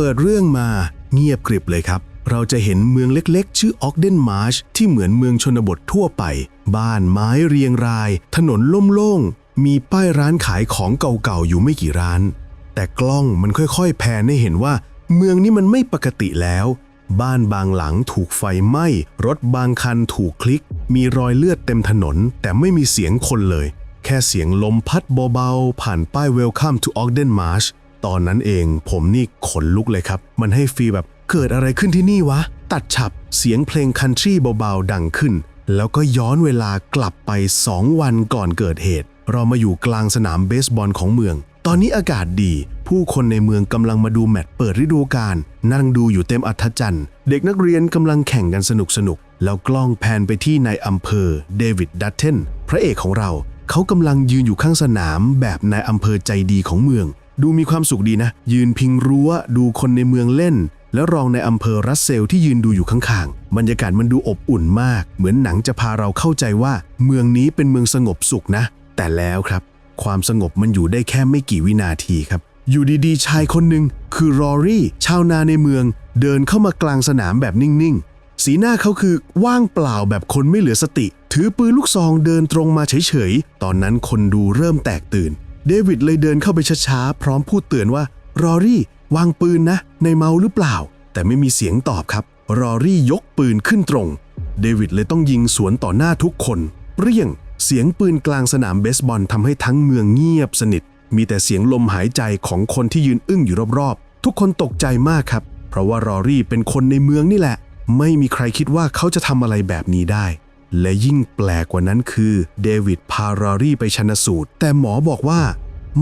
เปิดเรื่องมาเงียบกริบเลยครับ เราจะเห็นเมืองเล็กๆ ชื่อออกเดนมาร์ชที่เหมือนเมืองชนบททั่วไป บ้านไม้เรียงราย ถนนโล่งๆ มีป้ายร้านขายของเก่าๆ อยู่ไม่กี่ร้าน แต่กล้องมันค่อยๆ แพนให้เห็นว่า เมืองนี้มันไม่ปกติแล้ว บ้านบางหลังถูกไฟไหม้ รถบางคันถูกคลิก มีรอยเลือดเต็มถนน แต่ไม่มีเสียงคนเลย แค่เสียงลมพัดเบาๆ ผ่านป้าย Welcome to Ogden Marsh ตอนนั้นเองผมนี่ขนลุกเลยครับ มันให้ฟีลแบบเกิดอะไรขึ้นที่นี่วะ ตัดฉับเสียงเพลงคันทรีเบาๆ ดังขึ้น แล้วก็ย้อนเวลากลับไป 2 วันก่อนเกิดเหตุ เรามาอยู่กลางสนามเบสบอลของเมือง ตอนนี้อากาศดี ผู้คนในเมืองกำลังมาดูแมตช์เปิดฤดูกาลนั่งดูอยู่เต็มอัธจันทร์ เด็กนักเรียนกำลังแข่งกันสนุกสนุก แล้วกล้องแพนไปที่นายอำเภอเดวิดดัตเทนพระเอกของเรา เขากำลังยืนอยู่ข้างสนามแบบนายอำเภอใจดีของเมือง ดูมีความสุขดีนะ ยืนพิงรั้ว ดูคนในเมืองเล่น แล้วรองในอำเภอรัสเซลที่ยืนดูอยู่ข้างๆ บรรยากาศมันดูอบอุ่นมาก เหมือนหนังจะพาเราเข้าใจว่า เมืองนี้เป็นเมืองสงบสุขนะ แต่แล้วครับ ความสงบมันอยู่ได้แค่ไม่กี่วินาทีครับ อยู่ดีๆ ชายคนหนึ่งคือรอรี่ ชาวนาในเมือง เดินเข้ามากลางสนามแบบนิ่งๆ สีหน้าเขาคือว่างเปล่าแบบคนไม่เหลือสติ ถือปืนลูกซองเดินตรงมาเฉยๆ ตอนนั้นคนดูเริ่มแตกตื่น เดวิดเลยเดินเข้าไปช้าๆ พร้อมพูดเตือนว่ารอรี่ วางปืนนะ ในเมาหรือเปล่า แต่ไม่มีเสียงตอบครับ รอรี่ยกปืนขึ้นตรง เดวิดเลยต้องยิงสวนต่อหน้าทุกคนเปรี้ยง เสียงปืนกลางสนามเบสบอลทำให้ทั้งเมืองเงียบสนิท มีแต่เสียงลมหายใจของคนที่ยืนอึ้งอยู่รอบๆ ทุกคนตกใจมากครับ เพราะว่ารอรี่เป็นคนในเมืองนี่แหละ ไม่มีใครคิดว่าเขาจะทำอะไรแบบนี้ได้ และยิ่งแปลกกว่านั้นคือ เดวิดพารอรีไปชันสูตร แต่หมอบอกว่า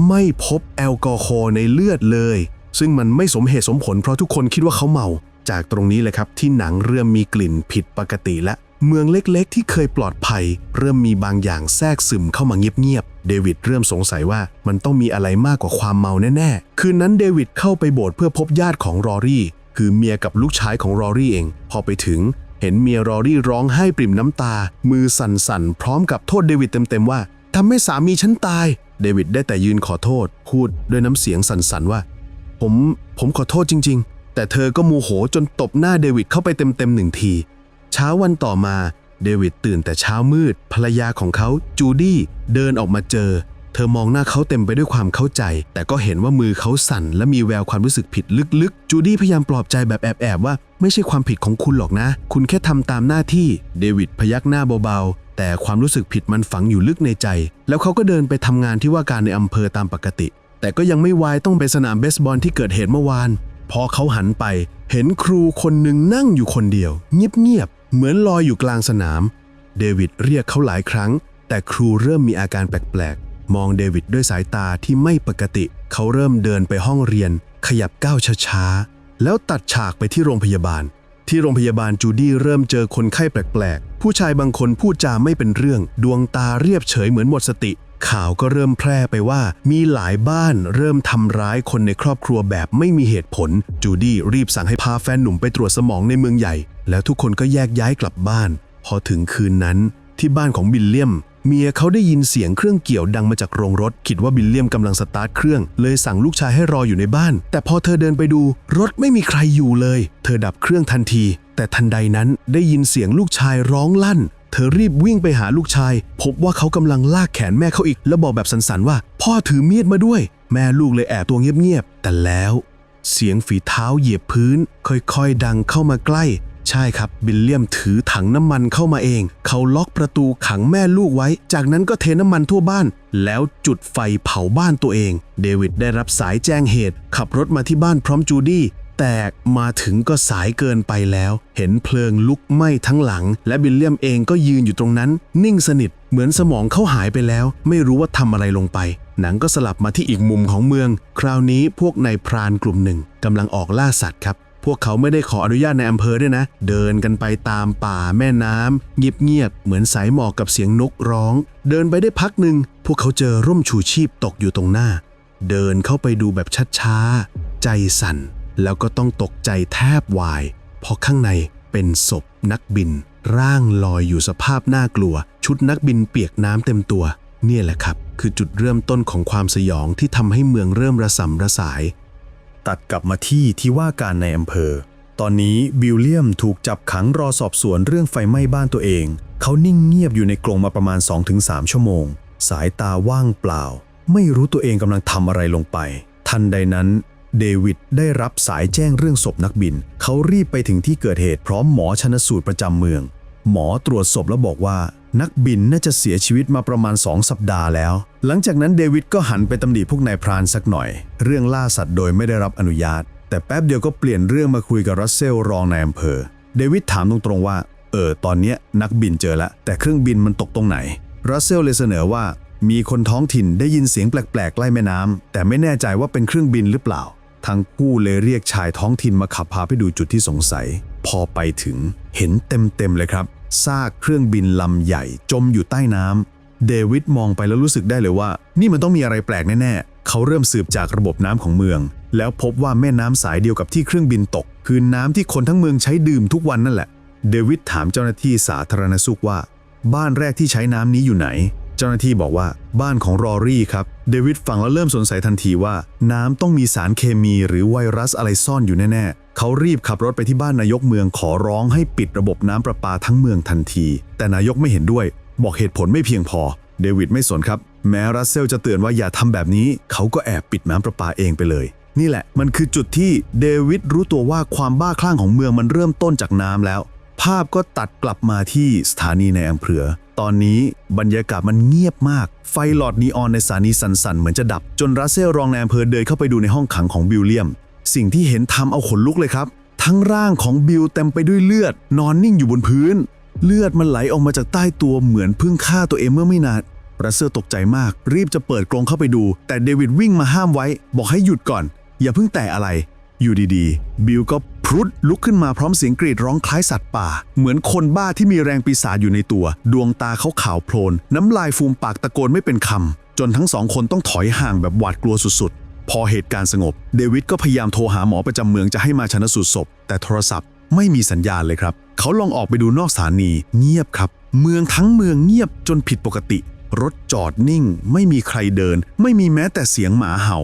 ไม่พบแอลกอฮอล์ในเลือดเลย ซึ่งมันไม่สมเหตุสมผลเพราะทุกคนคิดว่าเขาเมา จากตรงนี้เลยครับที่หนังเริ่มมีกลิ่นผิดปกติและเมืองเล็กๆ ที่เคยปลอดภัย เริ่มมีบางอย่างแทรกซึมเข้ามาเงียบๆ เดวิดเริ่มสงสัยว่ามันต้องมีอะไรมากกว่าความเมาแน่ๆ คืนนั้นเดวิดเข้าไปโบสถ์เพื่อพบญาติของรอรี่ คือเมียกับลูกชายของรอรี่เอง พอไปถึง เห็นเมียรอรี่ร้องไห้ปริ่มน้ำตา มือสั่นๆ พร้อมกับโทษเดวิดเต็มๆว่าทำให้สามีฉันตาย เดวิดได้แต่ยืนขอโทษ พูดด้วยน้ำเสียงสั่นๆว่า ผมผมขอโทษจริง ๆ แต่เธอก็โมโหจนตบหน้าเดวิดเข้าไปเต็มๆหนึ่งที เช้าวันต่อมาเดวิดตื่นแต่เช้ามืด ภรรยาของเขาจูดี้เดินออกมาเจอ เธอมองหน้าเขาเต็มไปด้วยความเข้าใจ แต่ก็เห็นว่ามือเขาสั่นและมีแววความรู้สึกผิดลึกๆ จูดี้พยายามปลอบใจแบบแอบๆว่า ไม่ใช่ความผิดของคุณหรอกนะ คุณแค่ทำตามหน้าที่เดวิดพยักหน้าเบาๆ แต่ความรู้สึกผิดมันฝังอยู่ลึกในใจ แล้วเขาก็เดินไปทำงานที่ว่าการในอำเภอตามปกติ แต่ก็ยังไม่วายต้องไปสนามเบสบอลที่เกิดเหตุเมื่อวาน พอเขาหันไป เห็นครูคนหนึ่งนั่งอยู่คนเดียว เงียบๆเหมือนลอยอยู่กลางสนาม เดวิดเรียกเขาหลายครั้ง แต่ครูเริ่มมีอาการแปลกๆมองเดวิดด้วยสายตาที่ไม่ปกติ เขาเริ่มเดินไปห้องเรียน ขยับก้าวช้าๆ แล้วตัดฉากไปที่โรงพยาบาล ที่โรงพยาบาลจูดี้เริ่มเจอคนไข้แปลกๆ ผู้ชายบางคนพูดจาไม่เป็นเรื่อง ดวงตาเรียบเฉยเหมือนหมดสติ ข่าวก็เริ่มแพร่ไปว่า มีหลายบ้านเริ่มทำร้ายคนในครอบครัวแบบไม่มีเหตุผล จูดี้รีบสั่งให้พาแฟนหนุ่มไปตรวจสมองในเมืองใหญ่ แล้วทุกคนก็แยกย้ายกลับบ้าน พอถึงคืนนั้นที่บ้านของบิลเลียม เมียเขาได้ยินเสียงเครื่องเกี่ยวดังมาจากโรงรถ คิดว่าบิลเลียมกำลังสตาร์ทเครื่อง เลยสั่งลูกชายให้รออยู่ในบ้าน แต่พอเธอเดินไปดู รถไม่มีใครอยู่เลย เธอดับเครื่องทันที แต่ทันใดนั้นได้ยินเสียงลูกชายร้องลั่น เธอรีบวิ่งไปหาลูกชาย พบว่าเขากำลังลากแขนแม่เขาอีก แล้วบอกแบบสันๆว่า พ่อถือมีดมาด้วย แม่ลูกเลยแอบตัวเงียบๆแต่แล้ว เสียงฝีเท้าเหยียบพื้น ค่อยๆ ดังเข้ามาใกล้ ใช่ครับ บิลเลียมถือถังน้ำมันเข้ามาเอง เขาล็อกประตูขังแม่ลูกไว้ จากนั้นก็เทน้ำมันทั่วบ้าน แล้วจุดไฟเผาบ้านตัวเอง เดวิดได้รับสายแจ้งเหตุ ขับรถมาที่บ้านพร้อมจูดี้แต่มาถึงก็สายเกินไปแล้ว เห็นเพลิงลุกไหม้ทั้งหลัง และบิลเลียมเองก็ยืนอยู่ตรงนั้น นิ่งสนิท เหมือนสมองเขาหายไปแล้ว ไม่รู้ว่าทำอะไรลงไป หนังก็สลับมาที่อีกมุมของเมือง คราวนี้พวกนายพรานกลุ่มหนึ่งกำลังออกล่าสัตว์ครับ พวกเขาไม่ได้ขออนุญาตในอำเภอด้วยนะ เดินกันไปตามป่าแม่น้ำเงียบๆเหมือนสายหมอกกับเสียงนกร้อง เดินไปได้พักหนึ่งพวกเขาเจอร่มชูชีพตกอยู่ตรงหน้า เดินเข้าไปดูแบบช้าๆใจสั่น แล้วก็ต้องตกใจแทบวาย เพราะข้างในเป็นศพนักบิน ร่างลอยอยู่สภาพน่ากลัว ชุดนักบินเปียกน้ำเต็มตัว เนี่ยแหละครับ คือจุดเริ่มต้นของความสยองที่ทำให้เมืองเริ่มระสำระสาย ตัดกลับมาที่ที่ว่าการในอำเภอ ตอนนี้วิลเลียมถูกจับขังรอสอบสวนเรื่องไฟไหม้บ้านตัวเอง เขานิ่งเงียบอยู่ในกรงมาประมาณ 2-3 ชั่วโมง สายตาว่างเปล่า ไม่รู้ตัวเองกำลังทำอะไรลงไป ทันใดนั้นเดวิดได้รับสายแจ้งเรื่องศพนักบิน เขารีบไปถึงที่เกิดเหตุพร้อมหมอชนสูตรประจำเมือง หมอตรวจศพแล้วบอกว่า นักบินน่าจะเสียชีวิตมาประมาณ 2 สัปดาห์แล้ว หลังจากนั้นเดวิดก็หันไปตำหนิพวกนายพรานสักหน่อย เรื่องล่าสัตว์โดยไม่ได้รับอนุญาต แต่แป๊บเดียวก็เปลี่ยนเรื่องมาคุยกับรัสเซลรองนายอำเภอ เดวิดถามตรงๆว่า เออ ตอนนี้นักบินเจอแล้ว แต่เครื่องบินมันตกตรงไหน รัสเซลเลยเสนอว่า มีคนท้องถิ่นได้ยินเสียงแปลกๆใกล้แม่น้ำแต่ไม่แน่ใจว่าเป็นเครื่องบินหรือเปล่า ทั้งคู่เลยเรียกชายท้องถิ่นมาขับพาไปดูจุดที่สงสัย พอไปถึงเห็นเต็มๆเลยครับ ซากเครื่องบินลำใหญ่จมอยู่ใต้น้ำเดวิดมองไปแล้วรู้สึกได้เลยว่า นี่มันต้องมีอะไรแปลกแน่ๆ เขาเริ่มสืบจากระบบน้ำของเมือง แล้วพบว่าแม่น้ำสายเดียวกับที่เครื่องบินตก คือน้ำที่คนทั้งเมืองใช้ดื่มทุกวันนั่นแหละ เดวิดถามเจ้าหน้าที่สาธารณสุขว่า บ้านแรกที่ใช้น้ำนี้อยู่ไหน เจ้าหน้าที่บอกว่าบ้านของรอรี่ครับ เดวิดฟังแล้วเริ่มสงสัยทันทีว่า น้ำต้องมีสารเคมีหรือไวรัสอะไรซ่อนอยู่แน่ๆ เขารีบขับรถไปที่บ้านนายกเมืองขอร้องให้ปิดระบบน้ำประปาทั้งเมืองทันที แต่นายกไม่เห็นด้วย บอกเหตุผลไม่เพียงพอ เดวิดไม่สนครับ แม้รัสเซลจะเตือนว่าอย่าทำแบบนี้ เขาก็แอบปิดน้ำประปาเองไปเลยนี่แหละมันคือจุดที่เดวิดรู้ตัวว่าความบ้าคลั่งของเมืองมันเริ่มต้นจากน้ำแล้ว ภาพก็ตัดกลับมาที่สถานีในอำเภอ ตอนนี้บรรยากาศมันเงียบมาก ไฟหลอดนีออนในสถานีสั่นๆ เหมือนจะดับ จนรัสเซลรองในอำเภอเดินเข้าไปดูในห้องขังของบิลเลียม สิ่งที่เห็นทำเอาขนลุกเลยครับ ทั้งร่างของบิลเต็มไปด้วยเลือด นอนนิ่งอยู่บนพื้น เลือดมันไหลออกมาจากใต้ตัวเหมือนเพิ่งฆ่าตัวเองเมื่อไม่นานรัสเซลตกใจมาก รีบจะเปิดกรงเข้าไปดู แต่เดวิดวิ่งมาห้ามไว้ บอกให้หยุดก่อน อย่าเพิ่งแตะอะไร อยู่ดีๆ บิลก็ พรุดลุกขึ้นมาพร้อมเสียงกรีดร้องคล้ายสัตว์ป่า เหมือนคนบ้าที่มีแรงปีศาจอยู่ในตัว ดวงตาเขาขาวโพลน น้ำลายฟูมปากตะโกนไม่เป็นคำ จนทั้งสองคนต้องถอยห่างแบบหวาดกลัวสุดๆ พอเหตุการณ์สงบ เดวิดก็พยายามโทรหาหมอประจำเมืองจะให้มาชนะสูตรศพ แต่โทรศัพท์ไม่มีสัญญาณเลยครับ เขาลองออกไปดูนอกสถานี เงียบครับ เมืองทั้งเมืองเงียบจนผิดปกติ รถจอดนิ่ง ไม่มีใครเดิน ไม่มีแม้แต่เสียงหมาเห่า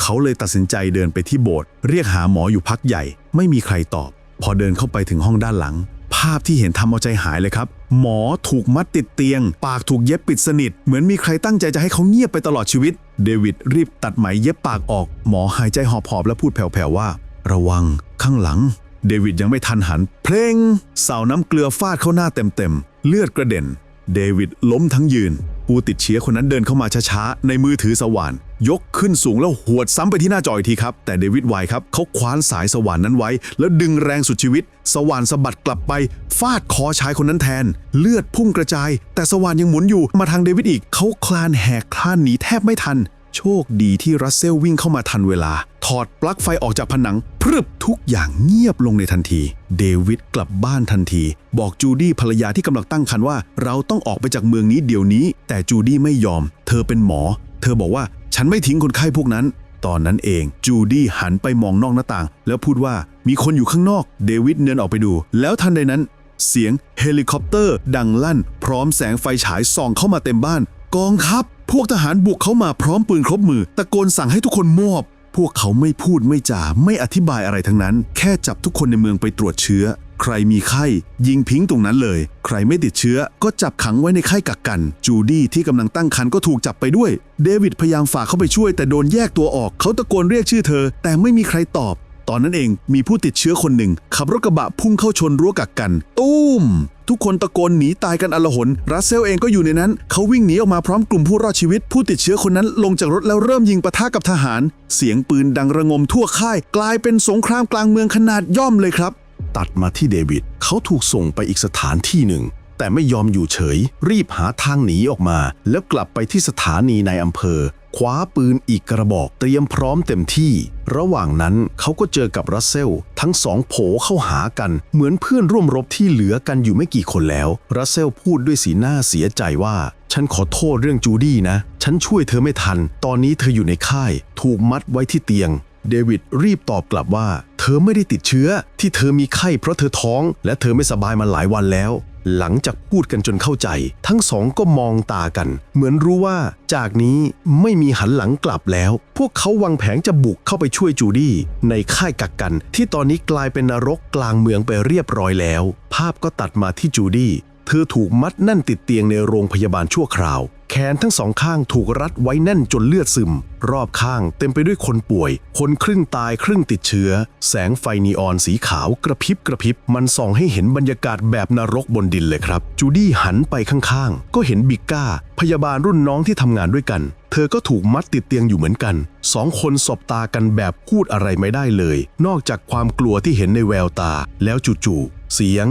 เขาเลยตัดสินใจเดินไปที่โบสถ์เรียกหาหมออยู่พักใหญ่ ไม่มีใครตอบ พอเดินเข้าไปถึงห้องด้านหลัง ภาพที่เห็นทำเอาใจหายเลยครับ หมอถูกมัดติดเตียง ปากถูกเย็บปิดสนิท เหมือนมีใครตั้งใจจะให้เขาเงียบไปตลอดชีวิต เดวิดรีบตัดไหมเย็บปากออก หมอหายใจหอบๆและพูดแผ่วๆว่า ระวังข้างหลัง เดวิดยังไม่ทันหัน เพลงเสาน้ำเกลือฟาดเข้าหน้าเต็มๆเลือดกระเด็น เดวิดล้มทั้งยืน ผู้ติดเชื้อคนนั้นเดินเข้ามาช้าๆ ในมือถือสว่าน ยกขึ้นสูงแล้วหวดซ้ำไปที่หน้าจออีกทีครับ แต่เดวิดไวครับเขาคว้านสายสว่านนั้นไว้ แล้วดึงแรงสุดชีวิต สว่านสะบัดกลับไป ฟาดคอชายคนนั้นแทน เลือดพุ่งกระจาย แต่สว่านยังหมุนอยู่มาทางเดวิดอีกเขาคลานแหกคลานหนีแทบไม่ทัน โชคดีที่รัสเซลวิ่งเข้ามาทันเวลา ถอดปลั๊กไฟออกจากผนัง พรึบทุกอย่างเงียบลงในทันที เดวิดกลับบ้านทันที บอกจูดี้ภรรยาที่กำลังตั้งครรภ์ว่า เราต้องออกไปจากเมืองนี้เดี๋ยวนี้ แต่จูดี้ไม่ยอม เธอเป็นหมอ เธอบอกว่าฉันไม่ทิ้งคนไข้พวกนั้น ตอนนั้นเอง จูดี้หันไปมองนอกหน้าต่าง แล้วพูดว่ามีคนอยู่ข้างนอก เดวิดเดินออกไปดู แล้วทันใดนั้น เสียงเฮลิคอปเตอร์ ดังลั่น พร้อมแสงไฟฉายส่องเข้ามาเต็มบ้าน กองทัพ พวกทหารบุกเข้ามาพร้อมปืนครบมือ ตะโกนสั่งให้ทุกคนมอบ พวกเขาไม่พูดไม่จาไม่อธิบายอะไรทั้งนั้น แค่จับทุกคนในเมืองไปตรวจเชื้อ ใครมีไข้ ยิงพิงตรงนั้นเลย ใครไม่ติดเชื้อก็จับขังไว้ในค่ายกักกัน จูดี้ที่กำลังตั้งครรภ์ก็ถูกจับไปด้วย เดวิดพยายามฝากเข้าไปช่วย แต่โดนแยกตัวออก เขาตะโกนเรียกชื่อเธอ แต่ไม่มีใครตอบ ตอนนั้นเองมีผู้ติดเชื้อคนหนึ่ง ขับรถกระบะพุ่งเข้าชนรั้วกักกัน ตุ้ม ทุกคนตะโกนหนีตายกันอลหนรัสเซลเองก็อยู่ในนั้น เขาวิ่งหนีออกมาพร้อมกลุ่มผู้รอดชีวิต ผู้ติดเชื้อคนนั้นลงจากรถแล้วเริ่มยิงปะทะกับทหาร เสียงปืนดังระงมทั่วค่าย กลายเป็นสงครามกลางเมืองขนาดย่อมเลยครับ ตัดมาที่เดวิดเขาถูกส่งไปอีกสถานที่หนึ่งแต่ไม่ยอมอยู่เฉย รีบหาทางหนีออกมา แล้วกลับไปที่สถานีในอำเภอ คว้าปืนอีกกระบอกเตรียมพร้อมเต็มที่ ระหว่างนั้นเขาก็เจอกับรัสเซล ทั้งสองโผเข้าหากัน เหมือนเพื่อนร่วมรบที่เหลือกันอยู่ไม่กี่คนแล้ว รัสเซลพูดด้วยสีหน้าเสียใจว่า ฉันขอโทษเรื่องจูดี้นะ ฉันช่วยเธอไม่ทัน ตอนนี้เธออยู่ในค่าย ถูกมัดไว้ที่เตียง เดวิดรีบตอบกลับว่า เธอไม่ได้ติดเชื้อ ที่เธอมีไข้เพราะเธอท้อง และเธอไม่สบายมาหลายวันแล้ว หลังจากพูดกันจนเข้าใจ ทั้งสองก็มองตากัน เหมือนรู้ว่า จากนี้ไม่มีหันหลังกลับแล้ว พวกเขาวางแผนจะบุกเข้าไปช่วยจูดี้ในค่ายกักกัน ที่ตอนนี้กลายเป็นนรกกลางเมืองไปเรียบร้อยแล้ว ภาพก็ตัดมาที่จูดี้เธอถูกมัดแน่นติดเตียงในโรงพยาบาลชั่วคราว แขนทั้งสองข้างถูกรัดไว้แน่นจนเลือดซึม รอบข้างเต็มไปด้วยคนป่วย คนครึ่งตายครึ่งติดเชื้อ แสงไฟนีออนสีขาวกระพริบกระพริบ มันส่องให้เห็นบรรยากาศแบบนรกบนดินเลยครับ จูดี้หันไปข้างๆ ก็เห็นบิกก้า พยาบาลรุ่นน้องที่ทำงานด้วยกัน เธอก็ถูกมัดติดเตียงอยู่เหมือนกัน สองคนสบตากันแบบพูดอะไรไม่ได้เลย นอกจากความกลัวที่เห็นในแววตา แล้วจู่ๆเสียง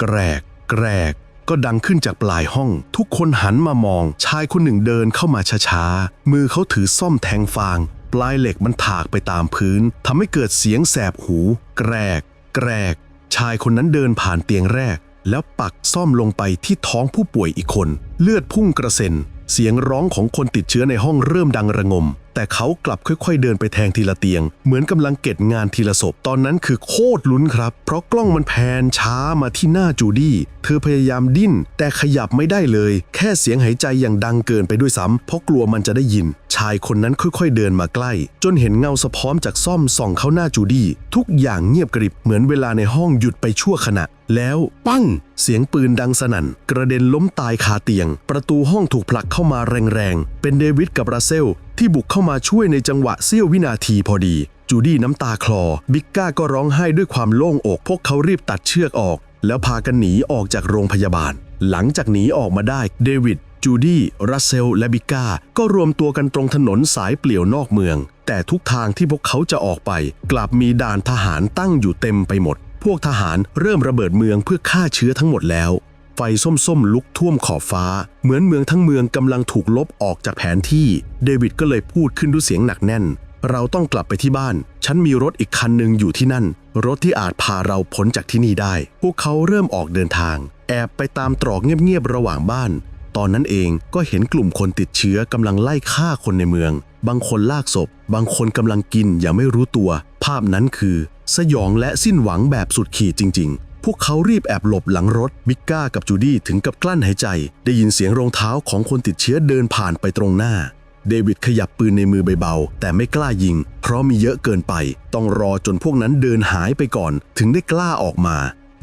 แกรก แกรก ก็ดังขึ้นจากปลายห้อง ทุกคนหันมามอง ชายคนหนึ่งเดินเข้ามาช้าๆ มือเขาถือซ่อมแทงฟาง ปลายเหล็กมันถากไปตามพื้นทำให้เกิดเสียงแสบหู แกรก แกรก ชายคนนั้นเดินผ่านเตียงแรก แล้วปักซ่อมลงไปที่ท้องผู้ป่วยอีกคน เลือดพุ่งกระเซ็น เสียงร้องของคนติดเชื้อในห้องเริ่มดังระงม แต่เขากลับค่อยๆ เดินไปแทงทีละเตียง เหมือนกำลังเก็บงานทีละศพ ตอนนั้นคือโคตรลุ้นครับ เพราะกล้องมันแพนช้ามาที่หน้าจูดี้ เธอพยายามดิ้น แต่ขยับไม่ได้เลย แค่เสียงหายใจอย่างดังเกินไปด้วยซ้ำเพราะกลัวมันจะได้ยิน ชายคนนั้นค่อยๆ เดินมาใกล้ จนเห็นเงาสะพ้อมจากซ่อมส่องเข้าหน้าจูดี้ ทุกอย่างเงียบกริบเหมือนเวลาในห้องหยุดไปชั่วขณะแล้วปั้ง เสียงปืนดังสนั่น กระเด็นล้มตายคาเตียง ประตูห้องถูกผลักเข้ามาแรงๆ เป็นเดวิดกับราเซล ที่บุกเข้ามาช่วยในจังหวะเสี้ยววินาทีพอดี จูดี้น้ำตาคลอ บิกก้าก็ร้องไห้ด้วยความโล่งอก พวกเขารีบตัดเชือกออก แล้วพากันหนีออกจากโรงพยาบาล หลังจากหนีออกมาได้เดวิดจูดี้รัสเซล และบิกก้า ก็รวมตัวกันตรงถนนสายเปลี่ยวนอกเมือง แต่ทุกทางที่พวกเขาจะออกไป กลับมีด่านทหารตั้งอยู่เต็มไปหมด พวกทหารเริ่มระเบิดเมืองเพื่อฆ่าเชื้อทั้งหมดแล้ว ไฟส้มๆ ลุกท่วมขอบฟ้า เหมือนเมืองทั้งเมืองกำลังถูกลบออกจากแผนที่ เดวิดก็เลยพูดขึ้นด้วยเสียงหนักแน่น เราต้องกลับไปที่บ้าน ฉันมีรถอีกคันหนึ่งอยู่ที่นั่น รถที่อาจพาเราพ้นจากที่นี่ได้ พวกเขาเริ่มออกเดินทาง แอบไปตามตรอกเงียบๆระหว่างบ้าน ตอนนั้นเองก็เห็นกลุ่มคนติดเชื้อกำลังไล่ฆ่าคนในเมือง บางคนลากศพ บางคนกำลังกินอย่างไม่รู้ตัว ภาพนั้นคือ สยองและสิ้นหวังแบบสุดขีดจริง ๆพวกเขารีบแอบหลบหลังรถบิกก้ากับจูดี้ถึงกับกลั้นหายใจ ได้ยินเสียงรองเท้าของคนติดเชื้อเดินผ่านไปตรงหน้า เดวิดขยับปืนในมือเบาๆแต่ไม่กล้ายิง เพราะมีเยอะเกินไป ต้องรอจนพวกนั้นเดินหายไปก่อน ถึงได้กล้าออกมา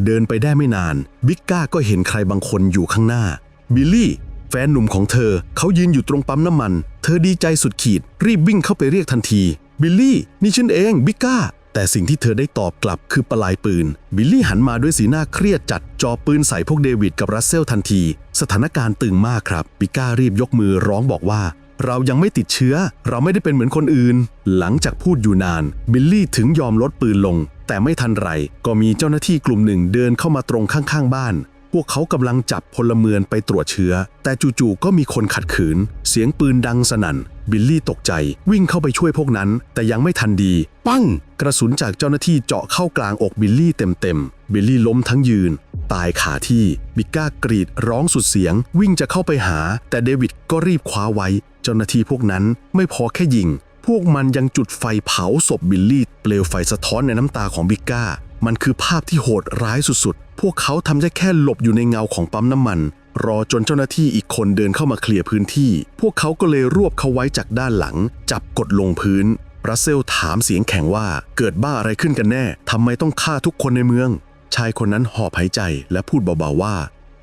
เดินไปได้ไม่นาน บิกก้าก็เห็นใครบางคนอยู่ข้างหน้า บิลลี่ แฟนหนุ่มของเธอ เขายืนอยู่ตรงปั๊มน้ำมัน เธอดีใจสุดขีด รีบวิ่งเข้าไปเรียกทันที บิลลี่ นี่ฉันเองบิก้า แต่สิ่งที่เธอได้ตอบกลับคือปลายปืน บิลลี่หันมาด้วยสีหน้าเครียดจัดจอปืนใส่พวกเดวิดกับรัสเซลทันที สถานการณ์ตึงมากครับ บิก้ารีบยกมือร้องบอกว่าเรายังไม่ติดเชื้อ เราไม่ได้เป็นเหมือนคนอื่น หลังจากพูดอยู่นาน บิลลี่ถึงยอมลดปืนลง แต่ไม่ทันไร ก็มีเจ้าหน้าที่กลุ่มหนึ่งเดินเข้ามาตรงข้างๆบ้าน พวกเขากำลังจับพลเมืองไปตรวจเชื้อ แต่จู่ๆก็มีคนขัดขืน เสียงปืนดังสนั่น บิลลี่ตกใจ วิ่งเข้าไปช่วยพวกนั้น แต่ยังไม่ทันดี ปั้ง กระสุนจากเจ้าหน้าที่เจาะเข้ากลางอกบิลลี่เต็มๆ บิลลี่ล้มทั้งยืน ตายขาที่ บิกก้ากรีดร้องสุดเสียง วิ่งจะเข้าไปหา แต่เดวิดก็รีบคว้าไว้ เจ้าหน้าที่พวกนั้นไม่พอแค่ยิง พวกมันยังจุดไฟเผาศพบิลลี่ เปลวไฟสะท้อนในน้ำตาของบิก้า มันคือภาพที่โหดร้ายสุดๆ พวกเขาทำได้แค่หลบอยู่ในเงาของปั๊มน้ำมัน รอจนเจ้าหน้าที่อีกคนเดินเข้ามาเคลียร์พื้นที่ พวกเขาก็เลยรวบเขาไว้จากด้านหลัง จับกดลงพื้นรัสเซลถามเสียงแข็งว่าเกิดบ้าอะไรขึ้นกันแน่ทำไมต้องฆ่าทุกคนในเมือง ชายคนนั้นหอบหายใจและพูดเบาๆว่า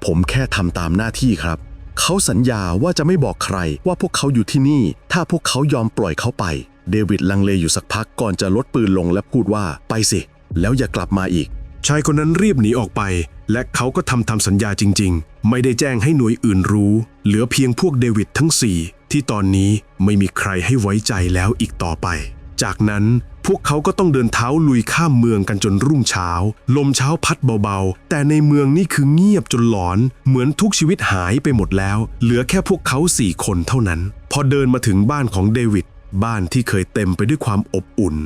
ผมแค่ทำตามหน้าที่ครับ เขาสัญญาว่าจะไม่บอกใครว่าพวกเขาอยู่ที่นี่ ถ้าพวกเขายอมปล่อยเขาไป เดวิดลังเลอยู่สักพักก่อนจะลดปืนลงและพูดว่าไปสิ แล้วอย่ากลับมาอีก ชายคนนั้นรีบหนีออกไป และเขาก็ทำตามสัญญาจริง ๆ ไม่ได้แจ้งให้หน่วยอื่นรู้ เหลือเพียงพวกเดวิดทั้งสี่ที่ตอนนี้ไม่มีใครให้ไว้ใจแล้วอีกต่อไป จากนั้นพวกเขาก็ต้องเดินเท้าลุยข้ามเมืองกันจนรุ่งเช้า ลมเช้าพัดเบาๆ แต่ในเมืองนี่คือเงียบจนหลอน เหมือนทุกชีวิตหายไปหมดแล้ว เหลือแค่พวกเขาสี่คนเท่านั้น พอเดินมาถึงบ้านของเดวิด บ้านที่เคยเต็มไปด้วยความอบอุ่น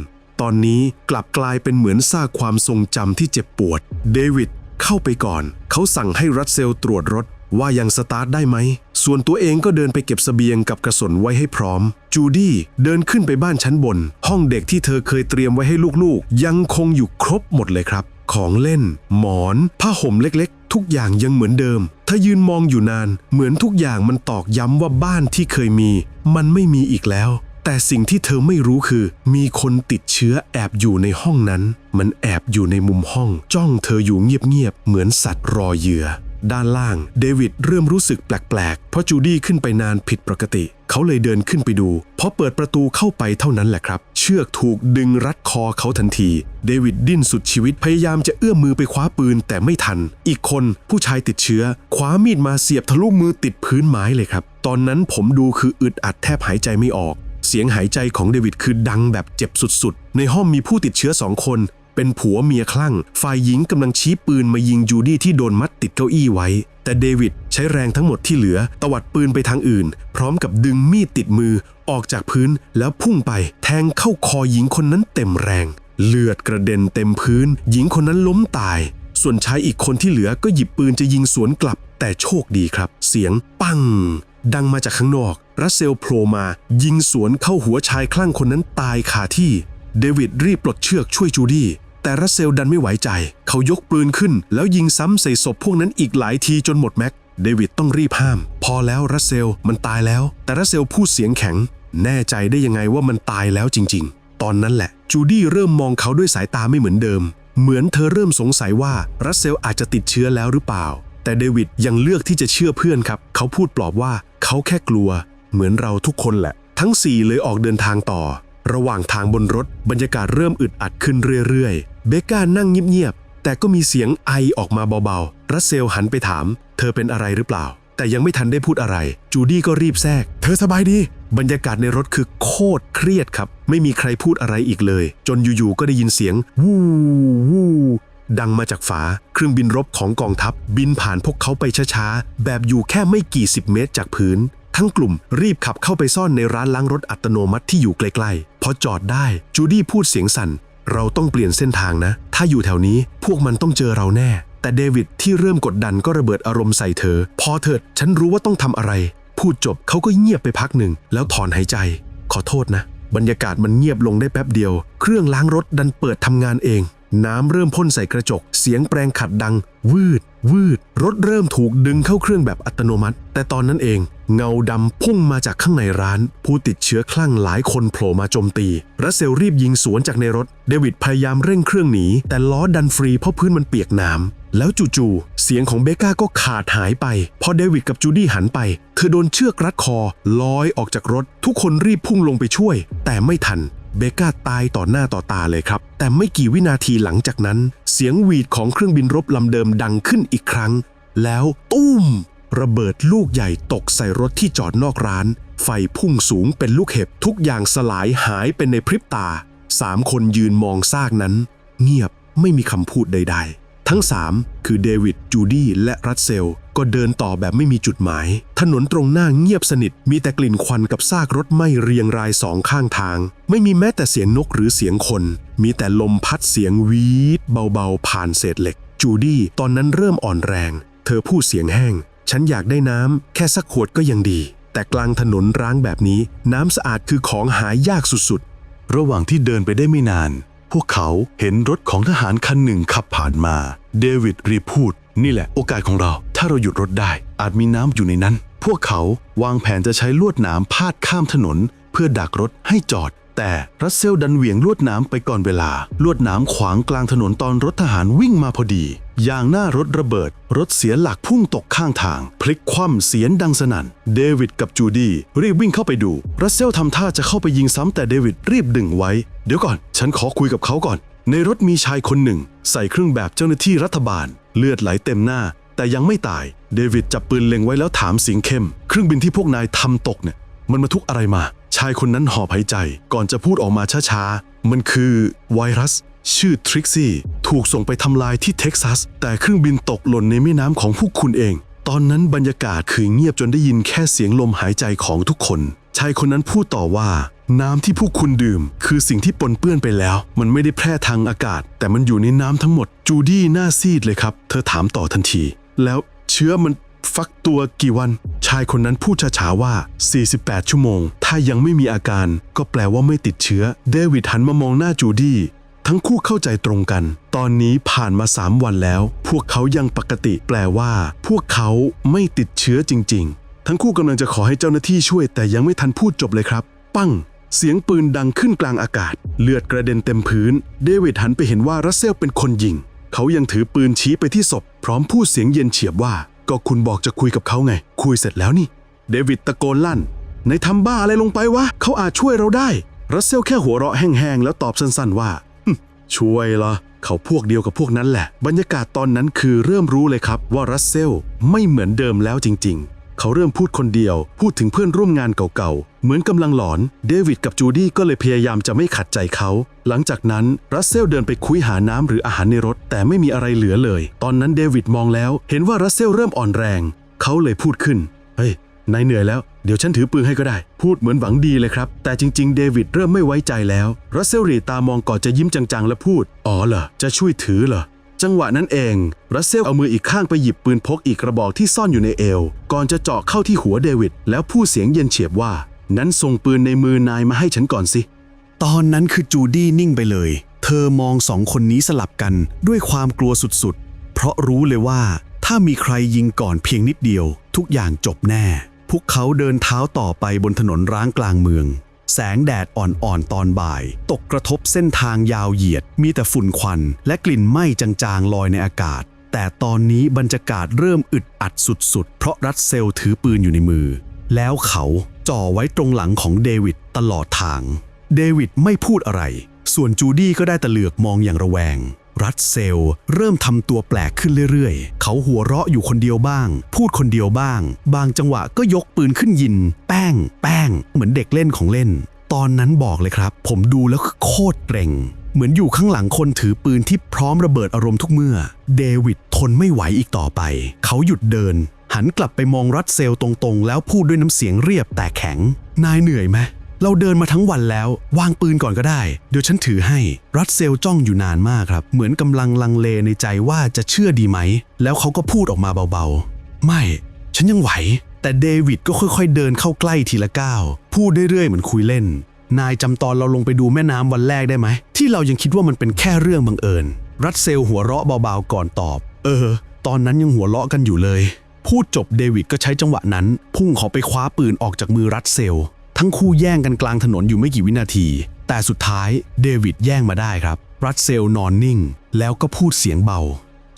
ตอนนี้กลับกลายเป็นเหมือนซากความทรงจำที่เจ็บปวด เดวิดเข้าไปก่อน เขาสั่งให้รัสเซลตรวจรถว่ายังสตาร์ทได้ไหม ส่วนตัวเองก็เดินไปเก็บเสบียงกับกระสนไว้ให้พร้อม จูดี้เดินขึ้นไปบ้านชั้นบน ห้องเด็กที่เธอเคยเตรียมไว้ให้ลูกๆ ยังคงอยู่ครบหมดเลยครับ ของเล่น หมอน ผ้าห่มเล็กๆ ทุกอย่างยังเหมือนเดิม ถ้ายืนมองอยู่นาน เหมือนทุกอย่างมันตอกย้ำว่าบ้านที่เคยมี มันไม่มีอีกแล้ว แต่สิ่งที่เธอไม่รู้คือ มีคนติดเชื้อแอบอยู่ในห้องนั้น มันแอบอยู่ในมุมห้อง จ้องเธออยู่เงียบๆเหมือนสัตว์รอเหยื่อด้านล่าง เดวิดเริ่มรู้สึกแปลกๆ เพราะจูดี้ขึ้นไปนานผิดปกติ เขาเลยเดินขึ้นไปดูพอเปิดประตูเข้าไปเท่านั้นแหละครับ เชือกถูกดึงรัดคอเขาทันที เดวิดดิ้นสุดชีวิตพยายามจะเอื้อมมือไปคว้าปืนแต่ไม่ทัน อีกคนผู้ชายติดเชื้อคว้ามีดมาเสียบทะลุมือติดพื้นไม้เลยครับ ตอนนั้นผมดูคืออึดอัดแทบหายใจไม่ออก เสียงหายใจของเดวิดคือดังแบบเจ็บสุดๆ ในห้องมีผู้ติดเชื้อสองคน เป็นผัวเมียคลั่ง ฝ่ายหญิงกำลังชี้ปืนมายิงจูดี้ที่โดนมัดติดเก้าอี้ไว้ แต่เดวิดใช้แรงทั้งหมดที่เหลือ ตวัดปืนไปทางอื่น พร้อมกับดึงมีดติดมือออกจากพื้นแล้วพุ่งไป แทงเข้าคอหญิงคนนั้นเต็มแรง เลือดกระเด็นเต็มพื้น หญิงคนนั้นล้มตาย ส่วนชายอีกคนที่เหลือก็หยิบปืนจะยิงสวนกลับ แต่โชคดีครับ เสียงปัง ดังมาจากข้างนอก รัสเซลโผล่มา ยิงสวนเข้าหัวชายคลั่งคนนั้นตายคาที่ เดวิดรีบปลดเชือกช่วยจูดี้แต่รัสเซลดันไม่ไหวใจ เขายกปืนขึ้น แล้วยิงซ้ำใส่ศพพวกนั้นอีกหลายทีจนหมดแม็ก เดวิดต้องรีบห้าม พอแล้วรัสเซลมันตายแล้ว แต่รัสเซลพูดเสียงแข็ง แน่ใจได้ยังไงว่ามันตายแล้วจริง ๆ ตอนนั้นแหละ จูดี้เริ่มมองเขาด้วยสายตาไม่เหมือนเดิม เหมือนเธอเริ่มสงสัยว่ารัสเซลอาจจะติดเชื้อแล้วหรือเปล่า แต่เดวิดยังเลือกที่จะเชื่อเพื่อนครับ เขาพูดปลอบว่าเขาแค่กลัว เหมือนเราทุกคนแหละ ทั้งสี่เลยออกเดินทางต่อ ระหว่างทางบนรถบรรยากาศเริ่มอึดอัดขึ้นเรื่อยๆ เบก้านั่งเงียบๆ แต่ก็มีเสียงไอออกมาเบาๆ รัสเซลหันไปถาม เธอเป็นอะไรหรือเปล่า แต่ยังไม่ทันได้พูดอะไร จูดี้ก็รีบแทรก เธอสบายดี บรรยากาศในรถคือโคตรเครียดครับ ไม่มีใครพูดอะไรอีกเลย จนอยู่ๆ ก็ได้ยินเสียง วู้วู ดังมาจากฝาเครื่องบินรบของกองทัพบินผ่านพวกเขาไปช้าๆ แบบอยู่แค่ไม่กี่สิบเมตรจากพื้น ทั้งกลุ่มรีบขับเข้าไปซ่อนในร้านล้างรถอัตโนมัติที่อยู่ใกล้ๆ พอจอดได้จูดี้พูดเสียงสั่น เราต้องเปลี่ยนเส้นทางนะ ถ้าอยู่แถวนี้พวกมันต้องเจอเราแน่ แต่เดวิดที่เริ่มกดดันก็ระเบิดอารมณ์ใส่เธอ พอเถิดฉันรู้ว่าต้องทำอะไร พูดจบเขาก็เงียบไปพักหนึ่ง แล้วถอนหายใจ ขอโทษนะ บรรยากาศมันเงียบลงได้แป๊บเดียว เครื่องล้างรถดันเปิดทำงานเอง น้ำเริ่มพ่นใส่กระจก เสียงแปรงขัดดัง วืด วืด รถเริ่มถูกดึงเข้าเครื่องแบบอัตโนมัติ แต่ตอนนั้นเอง เงาดำพุ่งมาจากข้างในร้าน ผู้ติดเชื้อคลั่งหลายคนโผล่มาโจมตี รัสเซลรีบยิงสวนจากในรถ เดวิดพยายามเร่งเครื่องหนี แต่ล้อดันฟรีเพราะพื้นมันเปียกน้ำแล้วจู่ๆ เสียงของเบก้าก็ขาดหายไป พอเดวิดกับจูดี้หันไป เธอโดนเชือกรัดคอลอยออกจากรถ ทุกคนรีบพุ่งลงไปช่วย แต่ไม่ทัน เบก้าตายต่อหน้าต่อตาเลยครับ แต่ไม่กี่วินาทีหลังจากนั้น เสียงหวีดของเครื่องบินรบลำเดิมดังขึ้นอีกครั้ง แล้วตุ้ม ระเบิดลูกใหญ่ตกใส่รถที่จอดนอกร้าน ไฟพุ่งสูงเป็นลูกเห็บทุกอย่างสลายหายเป็นในพริบตาสามคนยืนมองซากนั้น เงียบไม่มีคำพูดใด ๆ ทั้งสามคือเดวิด จูดี้ และรัสเซล ก็เดินต่อแบบไม่มีจุดหมาย ถนนตรงหน้าเงียบสนิท มีแต่กลิ่นควันกับซากรถไหม้เรียงรายสองข้างทาง ไม่มีแม้แต่เสียงนกหรือเสียงคน มีแต่ลมพัดเสียงวีดเบาๆ ผ่านเศษเหล็ก จูดี้ตอนนั้นเริ่มอ่อนแรง เธอพูดเสียงแห้ง ฉันอยากได้น้ำ แค่สักขวดก็ยังดี แต่กลางถนนร้างแบบนี้ น้ำสะอาดคือของหายากสุดๆ ระหว่างที่เดินไปได้ไม่นาน พวกเขาเห็นรถของทหารคันหนึ่งขับผ่านมา เดวิดรีพูด นี่แหละโอกาสของเรา ถ้าเราหยุดรถได้ อาจมีน้ำอยู่ในนั้น พวกเขาวางแผนจะใช้ลวดหนามพาดข้ามถนน เพื่อดักรถให้จอด แต่รัสเซลดันเหวี่ยงลวดหนามไปก่อนเวลา ลวดหนามขวางกลางถนนตอนรถทหารวิ่งมาพอดี ยางหน้ารถระเบิด รถเสียหลักพุ่งตกข้างทาง พลิกคว่ำเสียงดังสนั่น เดวิดกับจูดี้รีบวิ่งเข้าไปดู รัสเซลทำท่าจะเข้าไปยิงซ้ำแต่เดวิดรีบดึงไว้ เดี๋ยวก่อน ฉันขอคุยกับเขาก่อน ในรถมีชายคนหนึ่ง ใส่เครื่องแบบเจ้าหน้าที่รัฐบาล เลือดไหลเต็มหน้า แต่ยังไม่ตาย เดวิดจับปืนเล็งไว้แล้วถามเสียงเข้ม เครื่องบินที่พวกนายทำตกเนี่ย มันมาทุกอะไรมา ชายคนนั้นหอบหายใจ ก่อนจะพูดออกมาช้าๆ มันคือไวรัส ชื่อทริกซี่ถูกส่งไปทำลายที่เท็กซัส แต่เครื่องบินตกหล่นในแม่น้ำของพวกคุณเอง ตอนนั้นบรรยากาศคือเงียบจนได้ยินแค่เสียงลมหายใจของทุกคน ชายคนนั้นพูดต่อว่า น้ำที่พวกคุณดื่ม คือสิ่งที่ปนเปื้อนไปแล้ว มันไม่ได้แพร่ทางอากาศ แต่มันอยู่ในน้ำทั้งหมด จูดี้หน้าซีดเลยครับ เธอถามต่อทันที แล้วเชื้อมันฟักตัวกี่วัน ชายคนนั้นพูดช้าๆว่า 48 ชั่วโมง ถ้ายังไม่มีอาการ ก็แปลว่าไม่ติดเชื้อ เดวิดหันมามองหน้าจูดี้ ทั้งคู่เข้าใจตรงกัน ตอนนี้ผ่านมาสามวันแล้ว พวกเขายังปกติแปลว่า พวกเขาไม่ติดเชื้อจริง ๆ ทั้งคู่กำลังจะขอให้เจ้าหน้าที่ช่วย แต่ยังไม่ทันพูดจบเลยครับ ปั้ง เสียงปืนดังขึ้นกลางอากาศ เลือดกระเด็นเต็มพื้น เดวิดหันไปเห็นว่ารัสเซลเป็นคนยิง เขายังถือปืนชี้ไปที่ศพ พร้อมพูดเสียงเย็นเฉียบว่า ก็คุณบอกจะคุยกับเขาไง คุยเสร็จแล้วนี่ เดวิดตะโกนลั่นในทำบ้าอะไรลงไปวะเขาอาจช่วยเราได้ รัสเซลแค่หัวเราะแห้งๆแล้วตอบสั้นๆว่า ช่วยเหรอเขาพวกเดียวกับพวกนั้นแหละ บรรยากาศตอนนั้นคือเริ่มรู้เลยครับว่ารัสเซลไม่เหมือนเดิมแล้วจริง ๆ เขาเริ่มพูดคนเดียว พูดถึงเพื่อนร่วมงานเก่าๆ เหมือนกำลังหลอน เดวิดกับจูดี้ก็เลยพยายามจะไม่ขัดใจเขา หลังจากนั้นรัสเซลเดินไปคุยหาน้ำหรืออาหารในรถ แต่ไม่มีอะไรเหลือเลย ตอนนั้นเดวิดมองแล้ว เห็นว่ารัสเซลเริ่มอ่อนแรง เขาเลยพูดขึ้น เฮ้ย นายเหนื่อยแล้ว เดี๋ยวฉันถือปืนให้ก็ได้ พูดเหมือนหวังดีเลยครับ แต่จริง ๆ เดวิดเริ่มไม่ไว้ใจแล้ว รัสเซลรีตามองก่อนจะยิ้มจัง ๆ และพูด อ๋อเหรอ จะช่วยถือเหรอ จังหวะนั้นเอง รัสเซลเอามืออีกข้างไปหยิบปืนพกอีกกระบอกที่ซ่อนอยู่ในเอว ก่อนจะเจาะเข้าที่หัวเดวิด แล้วพูดเสียงเย็นเฉียบว่า นั้นส่งปืนในมือนายมาให้ฉันก่อนสิ ตอนนั้นคือจูดี้นิ่งไปเลย เธอมองสองคนนี้สลับกันด้วยความกลัวสุดๆ เพราะรู้เลยว่า ถ้ามีใครยิงก่อนเพียงนิดเดียว ทุกอย่างจบแน่ พวกเขาเดินเท้าต่อไปบนถนนร้างกลางเมือง แสงแดดอ่อนๆตอนบ่าย ตกกระทบเส้นทางยาวเหยียด มีแต่ฝุ่นควัน และกลิ่นไหม้จางๆลอยในอากาศ แต่ตอนนี้บรรยากาศเริ่มอึดอัดสุดๆ เพราะรัสเซลถือปืนอยู่ในมือ แล้วเขาจ่อไว้ตรงหลังของเดวิดตลอดทาง เดวิดไม่พูดอะไร ส่วนจูดี้ก็ได้แต่เหลือกมองอย่างระแวง รัสเซลเริ่มทำตัวแปลกขึ้นเรื่อยๆ เขาหัวเราะอยู่คนเดียวบ้าง พูดคนเดียวบ้าง บางจังหวะก็ยกปืนขึ้นยิน แป้ง แป้ง เหมือนเด็กเล่นของเล่น ตอนนั้นบอกเลยครับ ผมดูแล้วคือโคตรเกรงเหมือนอยู่ข้างหลังคนถือปืนที่พร้อมระเบิดอารมณ์ทุกเมื่อ เดวิดทนไม่ไหวอีกต่อไป เขาหยุดเดิน หันกลับไปมองรัสเซลตรงๆ แล้วพูดด้วยน้ำเสียงเรียบแต่แข็ง นายเหนื่อยไหม เราเดินมาทั้งวันแล้ว วางปืนก่อนก็ได้ เดี๋ยวฉันถือให้ รัสเซลจ้องอยู่นานมากครับ เหมือนกำลังลังเลในใจว่าจะเชื่อดีไหม แล้วเขาก็พูดออกมาเบาๆ ไม่ ฉันยังไหว แต่เดวิดก็ค่อยๆ เดินเข้าใกล้ทีละก้าว พูดเรื่อยๆ เหมือนคุยเล่น นายจำตอนเราลงไปดูแม่น้ำวันแรกได้ไหม ที่เรายังคิดว่ามันเป็นแค่เรื่องบังเอิญ รัสเซลหัวเราะเบาๆ ก่อนตอบ เออ ตอนนั้นยังหัวเราะกันอยู่เลย พูดจบเดวิดก็ใช้จังหวะนั้น พุ่งเขาไปคว้าปืนออกจากมือรัสเซล ทั้งคู่แย่งกันกลางถนนอยู่ไม่กี่วินาที แต่สุดท้ายเดวิดแย่งมาได้ครับ รัสเซลนอนนิ่ง แล้วก็พูดเสียงเบา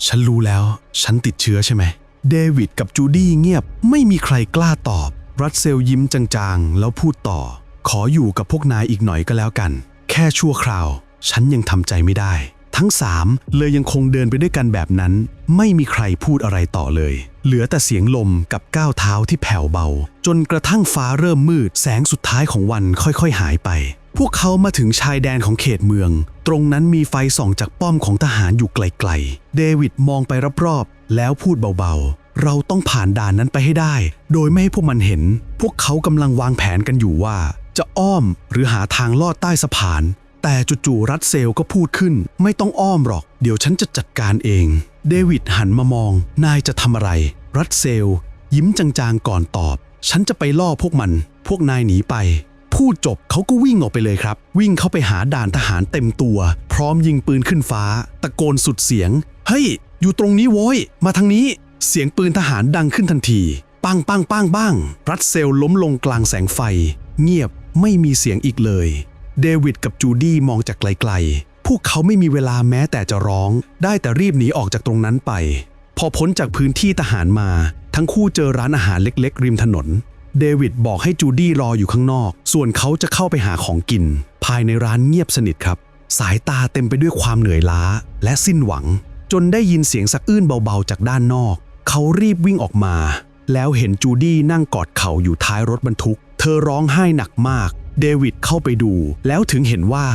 ฉันรู้แล้ว ฉันติดเชื้อใช่ไหม เดวิดกับจูดี้เงียบ ไม่มีใครกล้าตอบ รัสเซลยิ้มจางๆ แล้วพูดต่อ ขออยู่กับพวกนายอีกหน่อยก็แล้วกัน แค่ชั่วคราว ฉันยังทำใจไม่ได้ ทั้งสามเลยยังคงเดินไปด้วยกันแบบนั้น ไม่มีใครพูดอะไรต่อเลย เหลือแต่เสียงลมกับก้าวเท้าที่แผ่วเบา จนกระทั่งฟ้าเริ่มมืด แสงสุดท้ายของวันค่อยๆหายไป พวกเขามาถึงชายแดนของเขตเมือง ตรงนั้นมีไฟส่องจากป้อมของทหารอยู่ไกลๆ เดวิดมองไปรอบๆ แล้วพูดเบาๆ เราต้องผ่านด่านนั้นไปให้ได้ โดยไม่ให้พวกมันเห็น พวกเขากำลังวางแผนกันอยู่ว่า จะอ้อมหรือหาทางลอดใต้สะพาน แต่จู่ๆรัสเซลก็พูดขึ้น ไม่ต้องอ้อมหรอก เดี๋ยวฉันจะจัดการเอง เดวิดหันมามอง นายจะทำอะไร รัสเซล ยิ้มจางๆก่อนตอบ ฉันจะไปล่อพวกมัน พวกนายหนีไป พูดจบเขาก็วิ่งออกไปเลยครับ วิ่งเข้าไปหาด่านทหารเต็มตัว พร้อมยิงปืนขึ้นฟ้า ตะโกนสุดเสียง เฮ้ย อยู่ตรงนี้โว้ย มาทางนี้ เสียงปืนทหารดังขึ้นทันที ปังปังปังปังรัสเซลล้มลงกลางแสงไฟ เงียบไม่มีเสียงอีกเลย เดวิดกับจูดี้มองจากไกลๆ พวกเขาไม่มีเวลาแม้แต่จะร้อง ได้แต่รีบหนีออกจากตรงนั้นไป พอพ้นจากพื้นที่ทหารมา ทั้งคู่เจอร้านอาหารเล็ก ๆ ริมถนน เดวิดบอกให้จูดี้รออยู่ข้างนอก ส่วนเขาจะเข้าไปหาของกิน ภายในร้านเงียบสนิทครับ สายตาเต็มไปด้วยความเหนื่อยล้า และสิ้นหวัง จนได้ยินเสียงสักอื้นเบาๆ จากด้านนอก เขารีบวิ่งออกมา แล้วเห็นจูดี้นั่งกอดเข่าอยู่ท้ายรถบรรทุก เธอร้องไห้หนักมาก เดวิดเข้าไปดู แล้วถึงเห็นว่า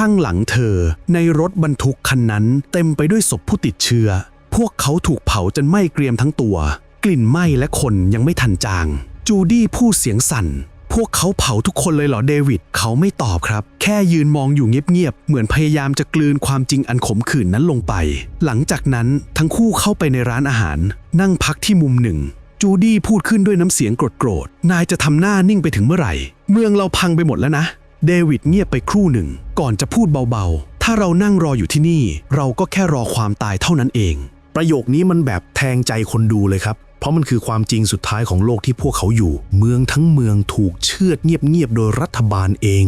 ข้างหลังเธอ ในรถบรรทุกคันนั้นเต็มไปด้วยศพผู้ติดเชื้อ พวกเขาถูกเผาจนไหม้เกรียมทั้งตัว กลิ่นไหม้และคนยังไม่ทันจาง จูดี้พูดเสียงสั่น พวกเขาเผาทุกคนเลยเหรอเดวิด เขาไม่ตอบครับ แค่ยืนมองอยู่เงียบๆ เหมือนพยายามจะกลืนความจริงอันขมขื่นนั้นลงไป หลังจากนั้นทั้งคู่เข้าไปในร้านอาหาร นั่งพักที่มุมหนึ่งจูดี้พูดขึ้นด้วยน้ำเสียงโกรธๆ นายจะทำหน้านิ่งไปถึงเมื่อไหร่ เมืองเราพังไปหมดแล้วนะ เดวิดเงียบไปครู่หนึ่ง ก่อนจะพูดเบาๆ ถ้าเรานั่งรออยู่ที่นี่ เราก็แค่รอความตายเท่านั้นเอง ประโยคนี้มันแบบแทงใจคนดูเลยครับ เพราะมันคือความจริงสุดท้ายของโลกที่พวกเขาอยู่ เมืองทั้งเมืองถูกเชือดเงียบๆโดยรัฐบาลเอง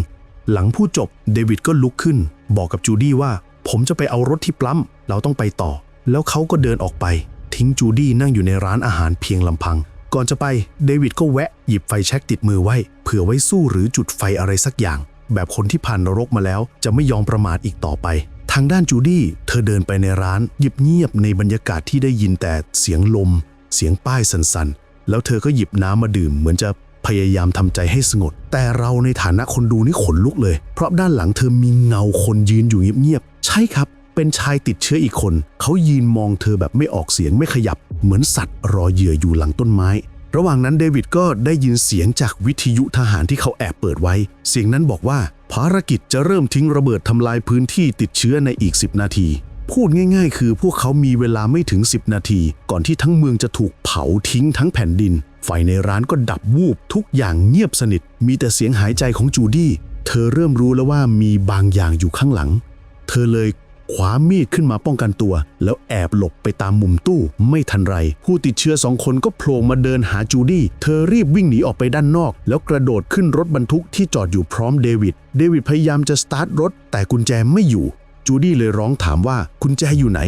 หลังพูดจบเดวิดก็ลุกขึ้น บอกกับจูดี้ว่า ผมจะไปเอารถที่ปลั๊มเราต้องไปต่อ แล้วเขาก็เดินออกไป ทิ้งจูดี้นั่งอยู่ในร้านอาหารเพียงลำพัง ก่อนจะไปเดวิดก็แวะหยิบไฟแช็กติดมือไว้ เผื่อไว้สู้หรือจุดไฟอะไรสักอย่าง แบบคนที่ผ่านนรกมาแล้วจะไม่ยอมประมาทอีกต่อไป ทางด้านจูดี้เธอเดินไปในร้านหยิบเงียบๆในบรรยากาศที่ได้ยินแต่เสียงลม เสียงป้ายสันๆ แล้วเธอก็หยิบน้ำมาดื่มเหมือนจะพยายามทำใจให้สงบ แต่เราในฐานะคนดูนี่ขนลุกเลย เพราะด้านหลังเธอมีเงาคนยืนอยู่เงียบๆ ใช่ครับ เป็นชายติดเชื้ออีกคน เขายืนมองเธอแบบไม่ออกเสียงไม่ขยับ เหมือนสัตว์รอเหยื่ออยู่หลังต้นไม้ ระหว่างนั้นเดวิดก็ได้ยินเสียงจากวิทยุทหารที่เขาแอบเปิดไว้ เสียงนั้นบอกว่าภารกิจจะเริ่มทิ้งระเบิดทำลายพื้นที่ติดเชื้อในอีก 10 นาที พูดง่ายๆ คือพวกเขามีเวลาไม่ถึง 10 นาที ก่อนที่ทั้งเมืองจะถูกเผาทิ้งทั้งแผ่นดิน ไฟในร้านก็ดับวูบทุกอย่างเงียบสนิท มีแต่เสียงหายใจของจูดี้ เธอเริ่มรู้แล้วว่ามีบางอย่างอยู่ข้างหลัง เธอเลย คว้ามีดขึ้นมาป้องกันตัว แล้วแอบหลบไปตามมุมตู้ ไม่ทันไร ผู้ติดเชื้อสองคนก็โผล่มาเดินหาจูดี้ เธอรีบวิ่งหนีออกไปด้านนอก แล้วกระโดดขึ้นรถบรรทุกที่จอดอยู่พร้อมเดวิด เดวิดพยายามจะสตาร์ทรถ แต่กุญแจไม่อยู่ จูดี้เลยร้องถามว่ากุญแจอยู่ไหน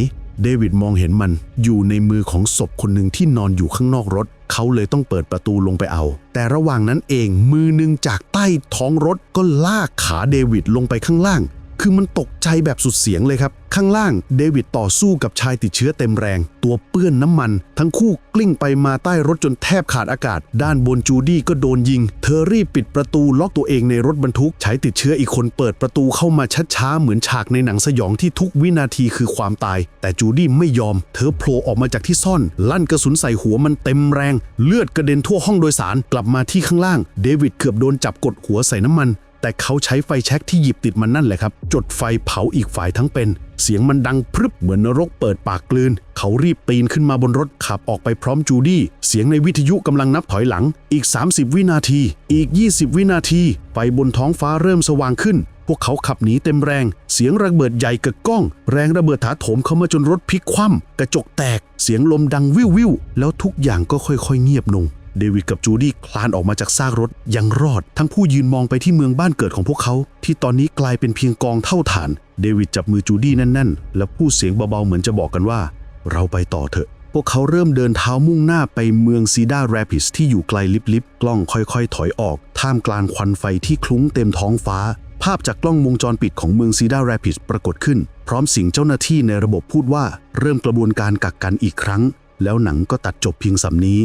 เดวิดมองเห็นมันอยู่ในมือของศพคนหนึ่งที่นอนอยู่ข้างนอกรถ เขาเลยต้องเปิดประตูลงไปเอา แต่ระหว่างนั้นเองมือหนึ่งจากใต้ท้องรถก็ลากขาเดวิดลงไปข้างล่าง คือมันตกใจแบบสุดเสียงเลยครับ ข้างล่างเดวิดต่อสู้กับชายติดเชื้อเต็มแรง ตัวเปื้อนน้ำมัน ทั้งคู่กลิ้งไปมาใต้รถจนแทบขาดอากาศ ด้านบนจูดี้ก็โดนยิง เธอรีบปิดประตูล็อกตัวเองในรถบรรทุกชายติดเชื้ออีกคนเปิดประตูเข้ามาช้าๆเหมือนฉากในหนังสยองที่ทุกวินาทีคือความตาย แต่จูดี้ไม่ยอม เธอโผล่ออกมาจากที่ซ่อน ลั่นกระสุนใส่หัวมันเต็มแรง เลือดกระเด็นทั่วห้องโดยสารกลับมาที่ข้างล่าง เดวิดเกือบโดนจับกดหัวใส่น้ำมัน แต่เขาใช้ไฟแช็กที่หยิบติดมันนั่นแหละครับจดไฟเผาอีกฝ่ายทั้งเป็น เสียงมันดังพรึบเหมือนนรกเปิดปากกลืน เขารีบปีนขึ้นมาบนรถขับออกไปพร้อมจูดี้ เสียงในวิทยุกำลังนับถอยหลัง อีก 30 วินาที อีก 20 วินาที ไฟบนท้องฟ้าเริ่มสว่างขึ้น พวกเขาขับหนีเต็มแรง เสียงระเบิดใหญ่กระก้อง แรงระเบิดถาโถมเข้ามาจนรถพลิกคว่ำกระจกแตก เสียงลมดังวิววิวแล้วทุกอย่างก็ค่อยๆ เงียบลง เดวิดกับจูดี้คลานออกมาจากซากรถยังรอด ทั้งผู้ยืนมองไปที่เมืองบ้านเกิดของพวกเขา ที่ตอนนี้กลายเป็นเพียงกองเท่าฐาน เดวิดจับมือจูดี้แน่นๆ และพูดเสียงเบาๆเหมือนจะบอกกันว่า เราไปต่อเถอะ พวกเขาเริ่มเดินเท้ามุ่งหน้าไปเมืองซีดาแรปิสที่อยู่ไกลลิบๆกล้องค่อยๆ ถอยออก ท่ามกลางควันไฟที่คลุ้งเต็มท้องฟ้า ภาพจากกล้องวงจรปิดของเมืองซีดาแรปิสปรากฏขึ้น พร้อมสิ่งเจ้าหน้าที่ในระบบพูดว่า เริ่มกระบวนการกักกันอีกครั้ง แล้วหนังก็ตัดจบเพียงสำนี้